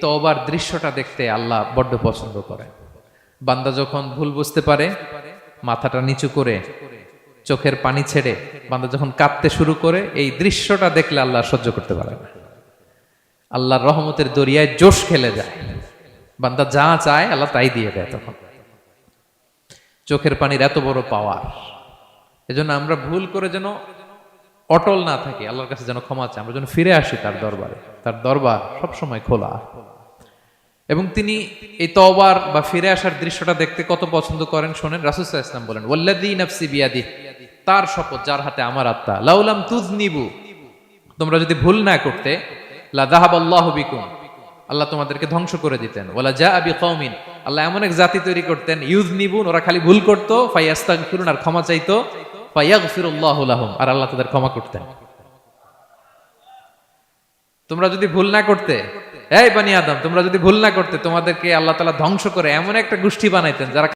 তওবার দৃশ্যটা দেখতে আল্লাহ বড্ড পছন্দ করে। বান্দা যখন ভুল বুঝতে পারে, মাথাটা নিচু করে, চোখের পানি ছেড়ে বান্দা যখন কাঁদতে শুরু করে, এই দৃশ্যটা দেখলে আল্লাহ সহ্য করতে পারে না। আল্লাহর রহমতের দরিয়ায় জোশ খেলে যায়। বান্দা যা চায় আল্লাহ তাই দিয়ে দেয় তখন। চোখের পানির এত বড় পাওয়ার এজন্য আমরা ভুল করে যেন অটল না থাকি, আল্লাহর কাছে যেন ক্ষমা চাই আমরা যেন ফিরে আসি তার দরবারে। তার দরবার সবসময় খোলা। এবং তিনি এই তওবার বা ফিরে আসার দৃশ্যটা দেখতে কত পছন্দ করেন, শোনেন? রাসুসাহ ইসলাম বলেন ওল্লাদি নফসি বিয়াদি তার শপথ, যার হাতে আমার আত্মা। লাউলাম তুজনিবু তোমরা যদি ভুল না করতে, লা আল্লাহ তোমাদেরকে ধ্বংস করে দিতেন। ওলা যা আবি কওমিন আল্লাহ এমন এক জাতি তৈরি করতেন ইউজ নিবুন ওরা খালি ভুল করতো, ফাইয়াস্তাগফিরুন, আর ক্ষমা চাইতো। ফায়াগফিরুল্লাহু লাহুম, আর আল্লাহ তাদের ক্ষমা করতেন। তোমরা যদি ভুল না করতে, এই বানি আদম, তোমরা যদি ভুল না করতে, তোমাদেরকে আল্লাহ তালা ধ্বংস করে এমন একটা গোষ্ঠী বানাইতেন যারা